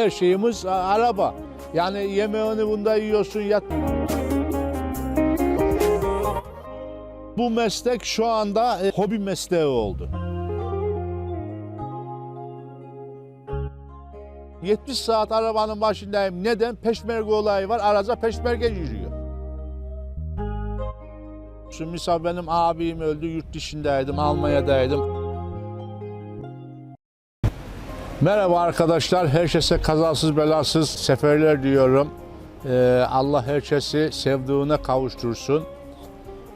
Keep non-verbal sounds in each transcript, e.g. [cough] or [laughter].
her şeyimiz araba. Yani yemeğini bunda yiyorsun, yat. Bu meslek şu anda e, hobi mesleği oldu. 70 saat arabanın başındayım. Neden? Peşmerge olayı var. Araca peşmerge yürüyor. Misal benim abim öldü. Yurt dışındaydım. Almanya'daydım. Merhaba arkadaşlar. Herkese kazasız belasız seferler diyorum. Ee, Allah herkesi sevdiğine kavuştursun.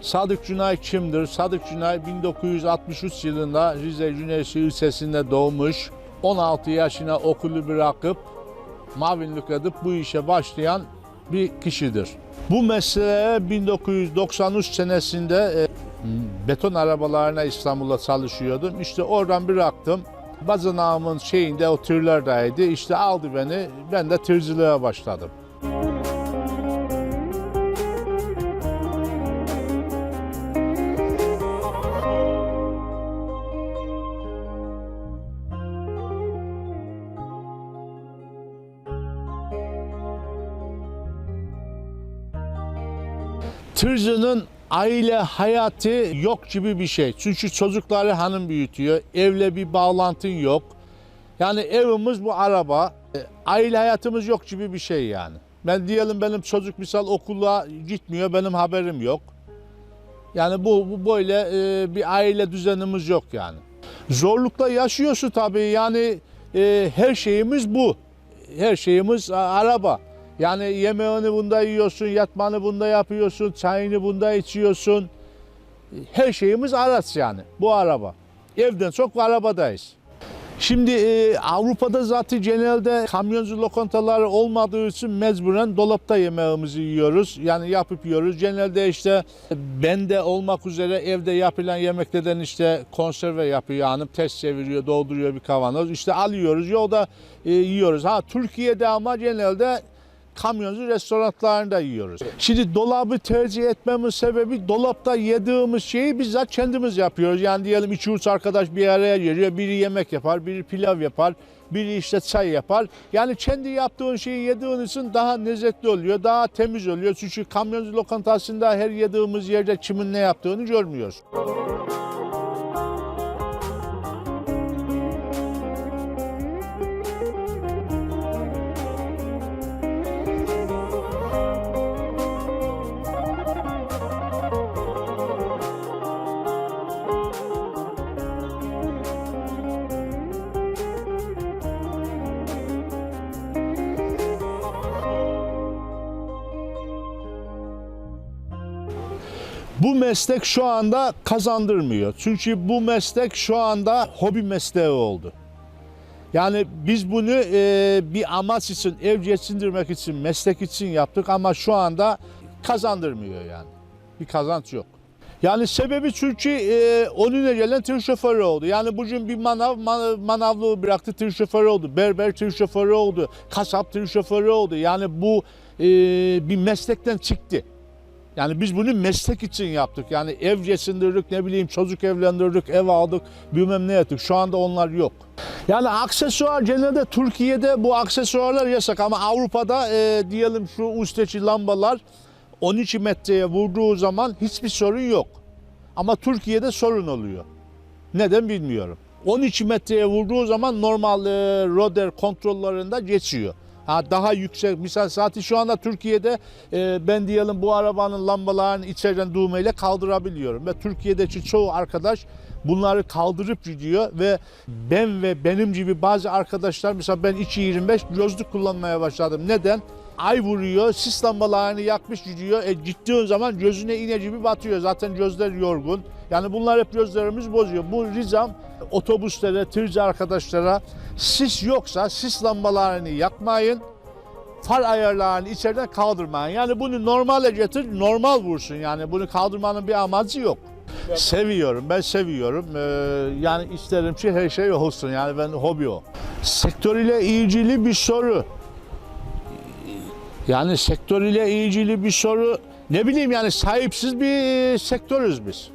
Sadık Cünay kimdir? Sadık Cünay 1963 yılında Rize Cüneysi ilçesinde doğmuş. 16 yaşına okulu bırakıp mavinlik edip bu işe başlayan bir kişidir. Bu mesleğe 1993 senesinde e, beton arabalarına İstanbul'da çalışıyordum. İşte oradan bıraktım. Bacanağımın şeyinde o tırlardaydı. İşte aldı beni. Ben de tırcılığa başladım. Tırcının aile hayatı yok gibi bir şey. Çünkü çocukları hanım büyütüyor. Evle bir bağlantın yok. Yani evimiz bu araba. E, Aile hayatımız yok gibi bir şey yani. Ben diyelim benim çocuk misal okula gitmiyor benim haberim yok. Yani bu, bu böyle e, bir aile düzenimiz yok yani. Zorlukla yaşıyorsun tabii yani e, her şeyimiz bu. Her şeyimiz araba. Yani yemeğini bunda yiyorsun, yatmanı bunda yapıyorsun, çayını bunda içiyorsun. Her şeyimiz araç yani bu araba. Evden çok arabadayız. Şimdi e, Avrupa'da zaten genelde kamyoncu lokantaları olmadığı için mecburen dolapta yemeğimizi yiyoruz. Yani yapıp yiyoruz. Genelde işte bende olmak üzere evde yapılan yemeklerden işte konserve yapıyor hanım. Test çeviriyor, dolduruyor bir kavanoz. İşte alıyoruz, yolda e, yiyoruz. Ha Türkiye'de ama genelde kamyoncu restoranlarında yiyoruz. Şimdi dolabı tercih etmemin sebebi dolapta yediğimiz şeyi bizzat kendimiz yapıyoruz. Yani diyelim iki üç arkadaş bir araya geliyor. Biri yemek yapar, biri pilav yapar, biri işte çay yapar. Yani kendi yaptığın şeyi yediğin için daha lezzetli oluyor, daha temiz oluyor. Çünkü kamyoncu lokantasında her yediğimiz yerde kimin ne yaptığını görmüyoruz. Bu meslek şu anda kazandırmıyor. Çünkü bu meslek şu anda hobi mesleği oldu. Yani biz bunu e, bir amaç için, ev geçindirmek için, meslek için yaptık ama şu anda kazandırmıyor yani. Bir kazanç yok. Yani sebebi çünkü e, önüne gelen tır şoförü oldu. Yani bugün bir manav man- manavlığı bıraktı tır şoförü oldu. Berber tır şoförü oldu. Kasap tır şoförü oldu. Yani bu e, bir meslekten çıktı. Yani biz bunu meslek için yaptık. Yani ev geçindirdik, ne bileyim çocuk evlendirdik, ev aldık, bilmem ne yaptık. Şu anda onlar yok. Yani aksesuar genelde Türkiye'de bu aksesuarlar yasak ama Avrupa'da e, diyelim şu üstteki lambalar 12 metreye vurduğu zaman hiçbir sorun yok. Ama Türkiye'de sorun oluyor. Neden bilmiyorum. 12 metreye vurduğu zaman normal e, roder kontrollerinde geçiyor. Ha, daha yüksek misal saati şu anda Türkiye'de e, ben diyelim bu arabanın lambalarını içeriden düğmeyle kaldırabiliyorum. Ve Türkiye'deki çoğu arkadaş bunları kaldırıp gidiyor ve ben ve benim gibi bazı arkadaşlar mesela ben 2.25 gözlük kullanmaya başladım. Neden? Ay vuruyor, sis lambalarını yakmış gidiyor. E, gittiğin zaman gözüne iğne gibi batıyor. Zaten gözler yorgun. Yani bunlar hep gözlerimiz bozuyor. Bu ricam otobüslere, tırcı arkadaşlara sis yoksa sis lambalarını yakmayın. Far ayarlarını içeriden kaldırmayın. Yani bunu normale getir, normal vursun. Yani bunu kaldırmanın bir amacı yok. Seviyorum, ben seviyorum. Ee, yani isterim ki her şey olsun. Yani ben hobi o. Sektör ile ilgili bir soru. Yani sektör ile ilgili bir soru. Ne bileyim yani sahipsiz bir sektörüz biz.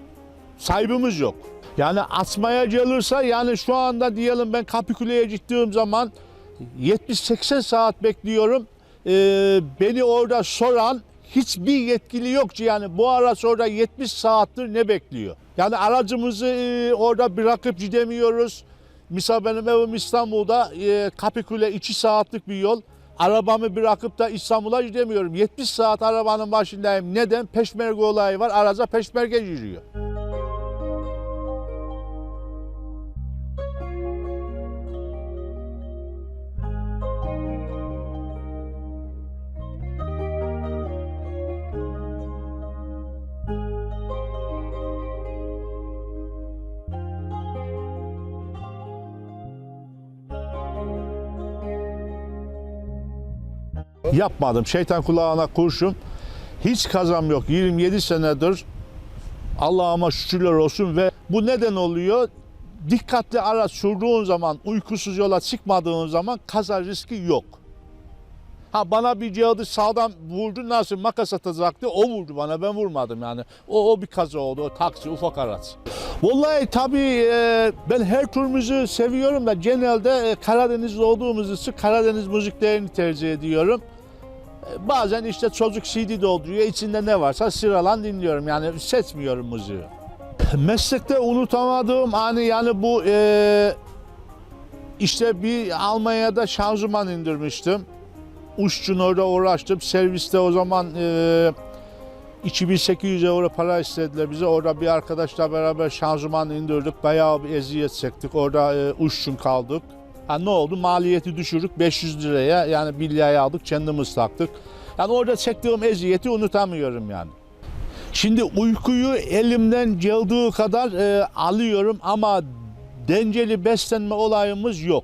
Sahibimiz yok. Yani atmaya gelirse yani şu anda diyelim ben Kapıkule'ye gittiğim zaman 70-80 saat bekliyorum. Ee, beni orada soran hiçbir yetkili yok ki yani bu araç orada 70 saattir ne bekliyor? Yani aracımızı e, orada bırakıp gidemiyoruz. Misal benim evim İstanbul'da e, Kapıkule 2 saatlik bir yol. Arabamı bırakıp da İstanbul'a gidemiyorum. 70 saat arabanın başındayım. Neden? Peşmerge olayı var. Araca peşmerge yürüyor. Yapmadım. Şeytan kulağına kurşun. Hiç kazam yok. 27 senedir Allah'ıma şükürler olsun ve bu neden oluyor? Dikkatli araç sürdüğün zaman, uykusuz yola çıkmadığın zaman kaza riski yok. Ha bana bir cadı sağdan vurdu nasıl makas atacaktı o vurdu bana ben vurmadım yani. O, o bir kaza oldu o taksi ufak araç. Vallahi tabii e, ben her türümüzü seviyorum da genelde e, Karadenizli olduğumuz için Karadeniz müziklerini tercih ediyorum. Bazen işte çocuk CD dolduruyor içinde ne varsa sıralan dinliyorum yani seçmiyorum müziği. Meslekte unutamadığım hani yani bu e, işte bir Almanya'da şanzıman indirmiştim. Uççun orada uğraştım. Serviste o zaman e, 2800 euro para istediler bize. Orada bir arkadaşla beraber şanzıman indirdik. Bayağı bir eziyet çektik. Orada e, uççun kaldık. Ha, ne oldu? Maliyeti düşürdük 500 liraya. Yani bilyayı aldık kendimiz taktık. Yani orada çektiğim eziyeti unutamıyorum yani. Şimdi uykuyu elimden geldiği kadar e, alıyorum ama dengeli beslenme olayımız yok.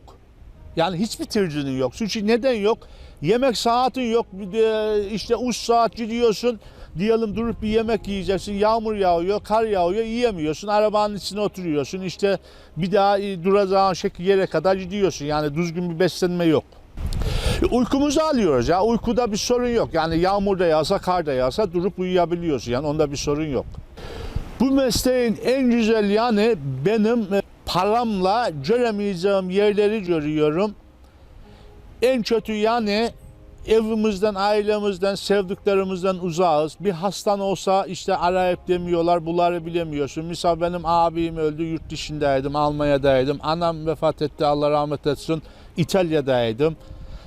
Yani hiçbir tercihinin yok. Çünkü neden yok? Yemek saatin yok. De işte uç saat gidiyorsun. Diyelim durup bir yemek yiyeceksin. Yağmur yağıyor, kar yağıyor, yiyemiyorsun. Arabanın içine oturuyorsun. İşte bir daha e, duracağın şekil yere kadar gidiyorsun. Yani düzgün bir beslenme yok. Uykumuzu alıyoruz ya. Uykuda bir sorun yok. Yani yağmur da yağsa, kar da yağsa durup uyuyabiliyorsun. Yani onda bir sorun yok. Bu mesleğin en güzel yanı benim e, paramla göremeyeceğim yerleri görüyorum. En kötü yanı evimizden, ailemizden, sevdiklerimizden uzağız. Bir hastan olsa işte arayıp demiyorlar, bunları bilemiyorsun. Misal benim abim öldü, yurt dışındaydım, Almanya'daydım. Anam vefat etti, Allah rahmet etsin, İtalya'daydım.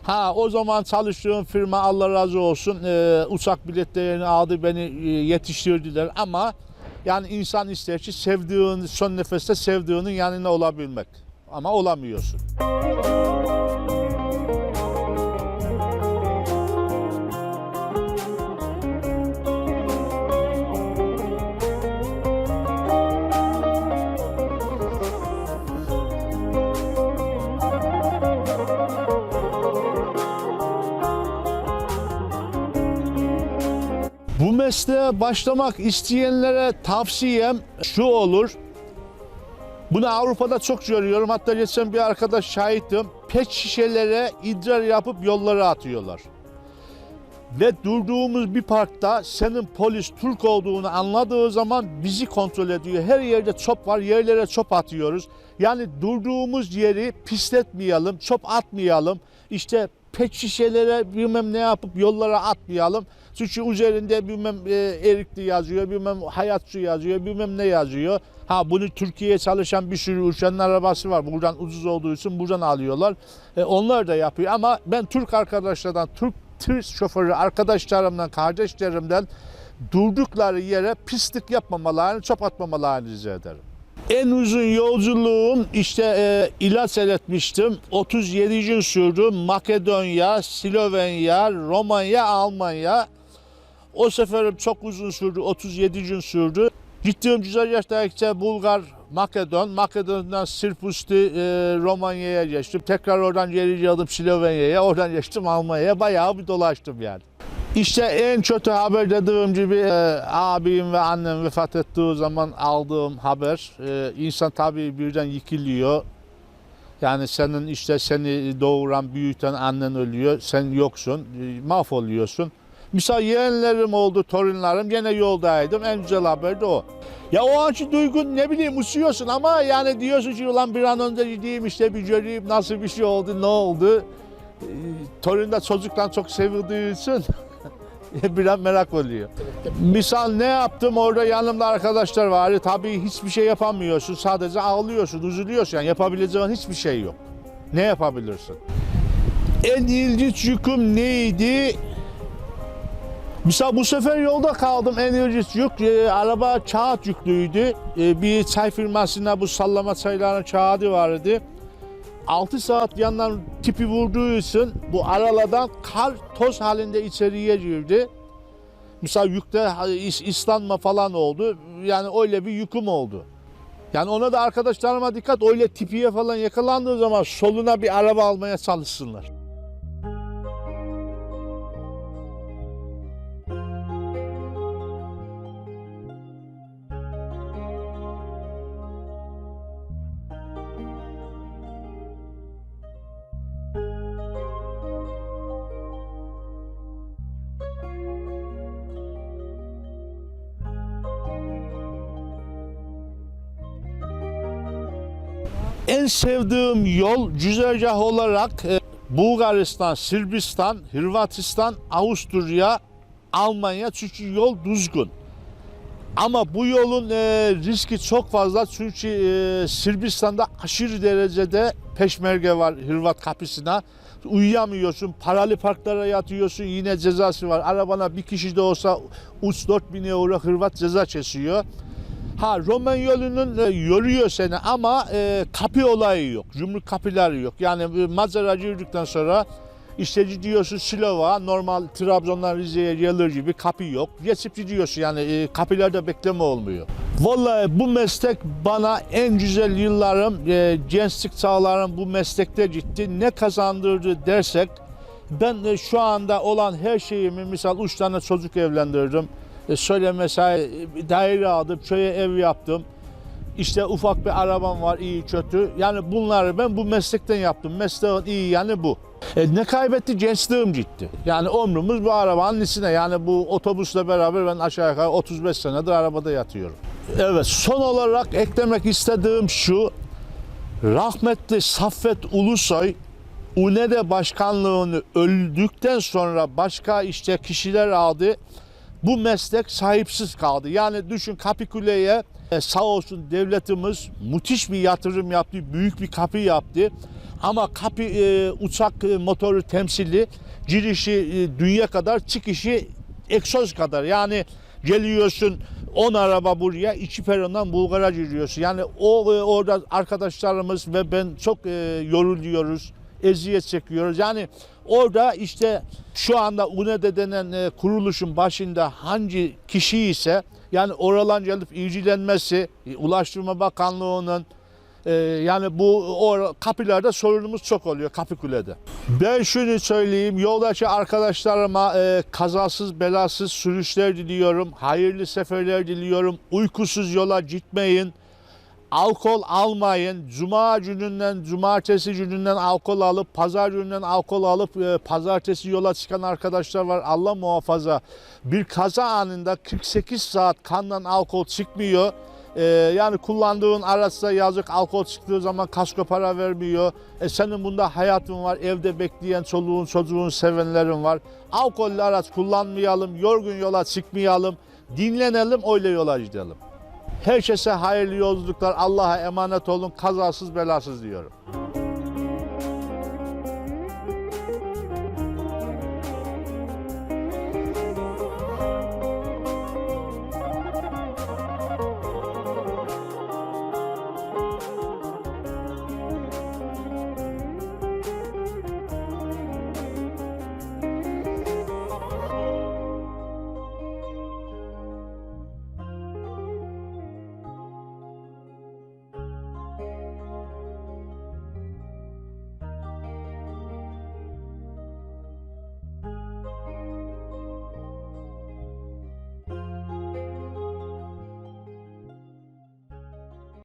Ha o zaman çalıştığım firma Allah razı olsun e, uçak biletlerini aldı beni e, yetiştirdiler ama yani insan ister ki sevdiğin son nefeste sevdiğinin yanında olabilmek ama olamıyorsun. Mesleğe başlamak isteyenlere tavsiyem şu olur. Bunu Avrupa'da çok görüyorum. Hatta geçen bir arkadaş şahitim. Pet şişelere idrar yapıp yollara atıyorlar. Ve durduğumuz bir parkta senin polis Türk olduğunu anladığı zaman bizi kontrol ediyor. Her yerde çöp var, yerlere çöp atıyoruz. Yani durduğumuz yeri pisletmeyelim, çöp atmayalım. İşte pet şişelere bilmem ne yapıp yollara atmayalım. Çünkü üzerinde bilmem e, erikli yazıyor, bilmem hayatçı yazıyor, bilmem ne yazıyor. Ha bunu Türkiye'ye çalışan bir sürü uçanın arabası var. Buradan ucuz olduğu için buradan alıyorlar. E, onlar da yapıyor ama ben Türk arkadaşlardan, Türk tır şoförü arkadaşlarımdan, kardeşlerimden durdukları yere pislik yapmamalarını, çöp atmamalarını rica ederim. En uzun yolculuğum işte e, ilaç eletmiştim. 37 gün sürdü. Makedonya, Slovenya, Romanya, Almanya. O seferim çok uzun sürdü. 37 gün sürdü. Gittiğim güzergahta Bulgar, Makedon, Makedon'dan Sırp üstü e, Romanya'ya geçtim. Tekrar oradan geri geldim Slovenya'ya, oradan geçtim Almanya'ya. Bayağı bir dolaştım yani. İşte en kötü haber dediğim gibi e, abim ve annem vefat ettiği zaman aldığım haber. E, insan tabii birden yıkılıyor. Yani senin işte seni doğuran, büyüten annen ölüyor, sen yoksun, e, mahvoluyorsun. Misal yeğenlerim oldu, torunlarım. Gene yoldaydım. En güzel haber de o. Ya o anki duygun ne bileyim usuyorsun ama yani diyorsun ki ulan bir an önce gideyim işte bir göreyim nasıl bir şey oldu, ne oldu. Ee, torun da çocuktan çok sevildiği için [laughs] biraz merak oluyor. Misal ne yaptım orada yanımda arkadaşlar var. Tabii hiçbir şey yapamıyorsun. Sadece ağlıyorsun, üzülüyorsun. Yani yapabileceğin hiçbir şey yok. Ne yapabilirsin? En ilginç yüküm neydi? Mesela bu sefer yolda kaldım. En ilginç yük e, araba kağıt yüklüydü. E, bir çay firmasında bu sallama çayların kağıdı vardı. 6 saat yandan tipi vurduğu için bu aralardan kar toz halinde içeriye girdi. Mesela yükte is- ıslanma falan oldu. Yani öyle bir yüküm oldu. Yani ona da arkadaşlarıma dikkat öyle tipiye falan yakalandığı zaman soluna bir araba almaya çalışsınlar. En sevdiğim yol güzergah olarak e, Bulgaristan, Sırbistan, Hırvatistan, Avusturya, Almanya çünkü yol düzgün. Ama bu yolun e, riski çok fazla çünkü e, Sırbistan'da aşırı derecede peşmerge var Hırvat kapısına. Uyuyamıyorsun, paralı parklara yatıyorsun yine cezası var. Arabana bir kişi de olsa 3-4 bin euro Hırvat ceza kesiyor. Ha Roman yolunun e, yoruyor seni ama e, kapı olayı yok. Cumhur kapıları yok. Yani bir Mazara girdikten sonra işte gidiyorsun Silova, normal Trabzon'dan Rize'ye gelir gibi kapı yok. Geçip gidiyorsun yani e, kapılarda bekleme olmuyor. Vallahi bu meslek bana en güzel yıllarım, e, gençlik çağlarım bu meslekte gitti. Ne kazandırdı dersek ben e, şu anda olan her şeyimi misal üç tane çocuk evlendirdim. E, Şöyle mesela e, daire aldım, köye ev yaptım. İşte ufak bir arabam var iyi kötü. Yani bunları ben bu meslekten yaptım. Mesleğin iyi yani bu. E, ne kaybetti? Gençliğim gitti. Yani ömrümüz bu arabanın içine. Yani bu otobüsle beraber ben aşağı yukarı 35 senedir arabada yatıyorum. Evet son olarak eklemek istediğim şu. Rahmetli Saffet Ulusoy UNEDE başkanlığını öldükten sonra başka işte kişiler aldı. Bu meslek sahipsiz kaldı. Yani düşün Kapikule'ye e, sağ olsun devletimiz müthiş bir yatırım yaptı. Büyük bir kapı yaptı. Ama kapı e, uçak e, motoru temsili girişi e, dünya kadar çıkışı egzoz kadar. Yani geliyorsun 10 araba buraya, iki perondan Bulgar'a giriyorsun. Yani o e, orada arkadaşlarımız ve ben çok e, yoruluyoruz, eziyet çekiyoruz. Yani orada işte şu anda UNEDE denen e, kuruluşun başında hangi kişi ise yani oradan gelip ilgilenmesi, e, Ulaştırma Bakanlığı'nın ee, yani bu o kapılarda sorunumuz çok oluyor Kapıkule'de. Ben şunu söyleyeyim yoldaki arkadaşlarıma e, kazasız belasız sürüşler diliyorum. Hayırlı seferler diliyorum. Uykusuz yola gitmeyin. Alkol almayın. Cuma gününden, cumartesi gününden alkol alıp, pazar gününden alkol alıp e, pazartesi yola çıkan arkadaşlar var. Allah muhafaza. Bir kaza anında 48 saat kandan alkol çıkmıyor. Ee, yani kullandığın araçta yazık alkol çıktığı zaman kasko para vermiyor. E senin bunda hayatın var, evde bekleyen çoluğun, çocuğun, sevenlerin var. Alkollü araç kullanmayalım, yorgun yola çıkmayalım, dinlenelim, öyle yola gidelim. Herkese hayırlı yolculuklar, Allah'a emanet olun, kazasız belasız diyorum.